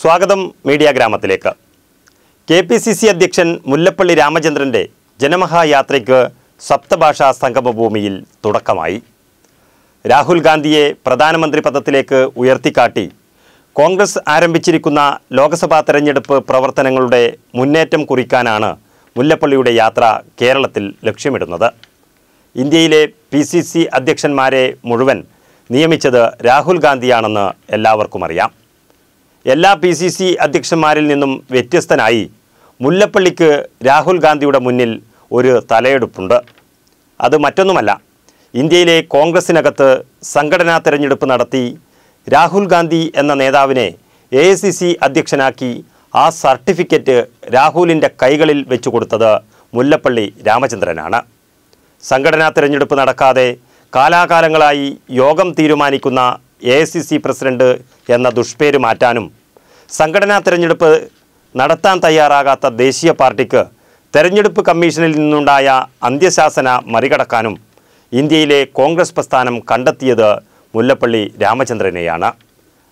സ്വാഗതം മീഡിയ ഗ്രാമത്തിലേക്ക്. K P C C അധ്യക്ഷൻ മുല്ലപ്പള്ളി രാമചന്ദ്രന്റെ ജനമഹായാത്രയ്ക്ക് സപ്തഭാഷാ സംഗമഭൂമിയിൽ തുടക്കമായി. രാഹുൽ ഗാന്ധിയെ പ്രധാനമന്ത്രി പദത്തിലേക്ക് ഉയർത്തിക്കാട്ടി കോൺഗ്രസ് ആരംഭിച്ചിരിക്കുന്ന ലോക്സഭാ തെരഞ്ഞെടുപ്പ് പ്രവർത്തനങ്ങളുടെ മുന്നേറ്റം കുറിക്കാനാണ് മുല്ലപ്പള്ളിയുടെ യാത്ര കേരളത്തിൽ ലക്ഷ്യമിടുന്നത്. ഇന്ത്യയിലെ പി സി സി അധ്യക്ഷന്മാരെ മുഴുവൻ നിയമിച്ചത് രാഹുൽ ഗാന്ധിയാണെന്ന് എല്ലാവർക്കും അറിയാം. എല്ലാ പി സി സി അധ്യക്ഷന്മാരിൽ നിന്നും വ്യത്യസ്തനായി മുല്ലപ്പള്ളിക്ക് രാഹുൽ ഗാന്ധിയുടെ മുന്നിൽ ഒരു തലയെടുപ്പുണ്ട്. അത് മറ്റൊന്നുമല്ല. ഇന്ത്യയിലെ കോൺഗ്രസിനകത്ത് സംഘടനാ തെരഞ്ഞെടുപ്പ് നടത്തി രാഹുൽ ഗാന്ധി എന്ന നേതാവിനെ എ സി സി അധ്യക്ഷനാക്കി ആ സർട്ടിഫിക്കറ്റ് രാഹുലിന്റെ കൈകളിൽ വെച്ചു കൊടുത്തത് മുല്ലപ്പള്ളി രാമചന്ദ്രനാണ്. സംഘടനാ തിരഞ്ഞെടുപ്പ് നടക്കാതെ കാലാകാലങ്ങളായി യോഗം തീരുമാനിക്കുന്ന A I C C president എന്ന ദുഷ്പേര് മാറ്റാനും സംഘടനാ തിരഞ്ഞെടുപ്പ് നടത്താൻ തയ്യാറാകാത്ത ദേശീയ പാർട്ടിക്ക് തെരഞ്ഞെടുപ്പ് കമ്മീഷനിൽ നിന്നുണ്ടായ അന്ത്യശാസന മറികടക്കാനും ഇന്ത്യയിലെ കോൺഗ്രസ് പ്രസ്ഥാനം കണ്ടെത്തിയത് മുല്ലപ്പള്ളി രാമചന്ദ്രനെയാണ്.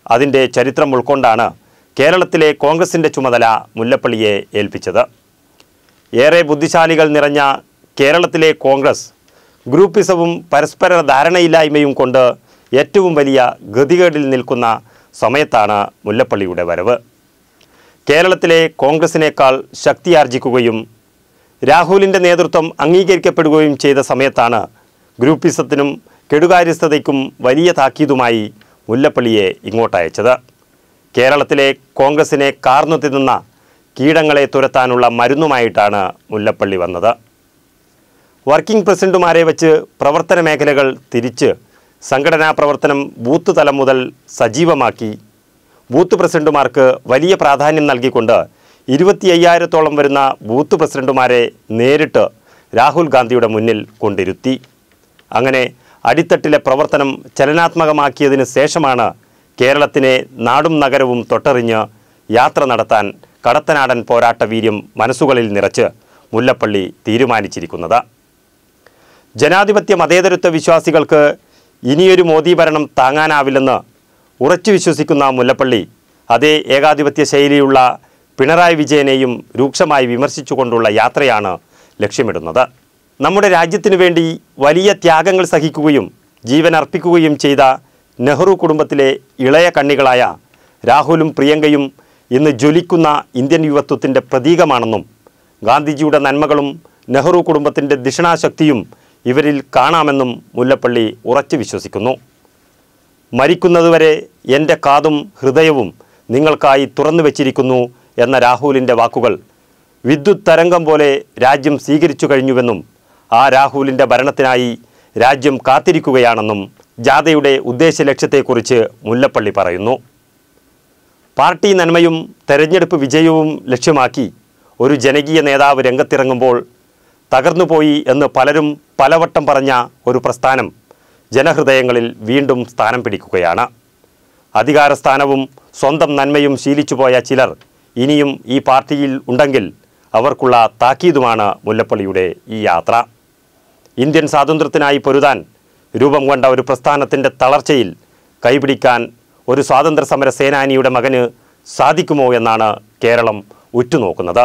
അതിന്റെ ചരിത്രം ഉൾക്കൊണ്ടാണ് കേരളത്തിലെ കോൺഗ്രസിന്റെ ചുമതല മുല്ലപ്പള്ളിയെ ഏൽപ്പിച്ചത്. ഏറെ ബുദ്ധിശാലികൾ നിറഞ്ഞ കേരളത്തിലെ കോൺഗ്രസ് ഗ്രൂപ്പിസവും പരസ്പര ധാരണയില്ലായ്മയും കൊണ്ട് ഏറ്റവും വലിയ ഗതികേടിൽ നിൽക്കുന്ന സമയത്താണ് മുല്ലപ്പള്ളിയുടെ വരവ്. കേരളത്തിലെ കോൺഗ്രസിനേക്കാൾ ശക്തിയാർജിക്കുകയും രാഹുലിന്റെ നേതൃത്വം അംഗീകരിക്കപ്പെടുകയും ചെയ്ത സമയത്താണ് ഗ്രൂപ്പിസത്തിനും കെടുകാര്യസ്ഥതയ്ക്കും വലിയ താക്കീതുമായി മുല്ലപ്പള്ളിയെ ഇങ്ങോട്ടയച്ചത് കേരളത്തിലെ കോൺഗ്രസിനെ കാർന്നു തിന്നുന്ന കീടങ്ങളെ തുരത്താനുള്ള മരുന്നുമായിട്ടാണ് മുല്ലപ്പള്ളി വന്നത്. വർക്കിംഗ് പ്രസിഡന്റുമാരെ വച്ച് പ്രവർത്തന മേഖലകൾ തിരിച്ച് സംഘടനാ പ്രവർത്തനം ബൂത്ത് തലം മുതൽ സജീവമാക്കി. ബൂത്ത് പ്രസിഡന്റുമാർക്ക് വലിയ പ്രാധാന്യം നൽകിക്കൊണ്ട് ഇരുപത്തി അയ്യായിരത്തോളം വരുന്ന ബൂത്ത് പ്രസിഡന്റുമാരെ നേരിട്ട് രാഹുൽ ഗാന്ധിയുടെ മുന്നിൽ കൊണ്ടിരുത്തി. അങ്ങനെ അടിത്തട്ടിലെ പ്രവർത്തനം ചലനാത്മകമാക്കിയതിന് ശേഷമാണ് കേരളത്തിനെ നാടും നഗരവും തൊട്ടറിഞ്ഞ് യാത്ര നടത്താൻ കടത്തനാടൻ പോരാട്ട വീര്യം മനസ്സുകളിൽ നിറച്ച് മുല്ലപ്പള്ളി തീരുമാനിച്ചിരിക്കുന്നത്. ജനാധിപത്യ മതേതരത്വ വിശ്വാസികൾക്ക് ഇനിയൊരു മോദി ഭരണം താങ്ങാനാവില്ലെന്ന് ഉറച്ചു വിശ്വസിക്കുന്ന മുല്ലപ്പള്ളി അതേ ഏകാധിപത്യ ശൈലിയുള്ള പിണറായി വിജയനെയും രൂക്ഷമായി വിമർശിച്ചുകൊണ്ടുള്ള യാത്രയാണ് ലക്ഷ്യമിടുന്നത്. നമ്മുടെ രാജ്യത്തിനു വേണ്ടി വലിയ ത്യാഗങ്ങൾ സഹിക്കുകയും ജീവൻ അർപ്പിക്കുകയും ചെയ്ത നെഹ്റു കുടുംബത്തിലെ ഇളയ കണ്ണികളായ രാഹുലും പ്രിയങ്കയും ഇന്ന് ജ്വലിക്കുന്ന ഇന്ത്യൻ യുവത്വത്തിന്റെ പ്രതീകമാണെന്നും ഗാന്ധിജിയുടെ നന്മകളും നെഹ്റു കുടുംബത്തിന്റെ ദിഷണാശക്തിയും ഇവരിൽ കാണാമെന്നും മുല്ലപ്പള്ളി ഉറച്ചു വിശ്വസിക്കുന്നു. മരിക്കുന്നതുവരെ എന്റെ കാതും ഹൃദയവും നിങ്ങൾക്കായി തുറന്നു വച്ചിരിക്കുന്നു എന്ന രാഹുലിന്റെ വാക്കുകൾ വിദ്യുത് തരംഗം പോലെ രാജ്യം സ്വീകരിച്ചു കഴിഞ്ഞുവെന്നും ആ രാഹുലിന്റെ ഭരണത്തിനായി രാജ്യം കാത്തിരിക്കുകയാണെന്നും ജാഥയുടെ ഉദ്ദേശ ലക്ഷ്യത്തെക്കുറിച്ച് മുല്ലപ്പള്ളി പറയുന്നു. പാർട്ടി നന്മയും തെരഞ്ഞെടുപ്പ് വിജയവും ലക്ഷ്യമാക്കി ഒരു ജനകീയ നേതാവ് രംഗത്തിറങ്ങുമ്പോൾ തകർന്നുപോയി എന്ന് പലരും പലവട്ടം പറഞ്ഞ ഒരു പ്രസ്ഥാനം ജനഹൃദയങ്ങളിൽ വീണ്ടും സ്ഥാനം പിടിക്കുകയാണ്. അധികാരസ്ഥാനവും സ്വന്തം നന്മയും ശീലിച്ചുപോയ ചിലർ ഇനിയും ഈ പാർട്ടിയിൽ ഉണ്ടെങ്കിൽ അവർക്കുള്ള താക്കീതുമാണ് മുല്ലപ്പള്ളിയുടെ ഈ യാത്ര. ഇന്ത്യൻ സ്വാതന്ത്ര്യത്തിനായി പൊരുതാൻ രൂപം കൊണ്ട ഒരു പ്രസ്ഥാനത്തിന്റെ തളർച്ചയിൽ കൈപിടിക്കാൻ ഒരു സ്വാതന്ത്ര്യ സമര സേനാനിയുടെ മകന് സാധിക്കുമോ എന്നാണ് കേരളം ഉറ്റുനോക്കുന്നത്.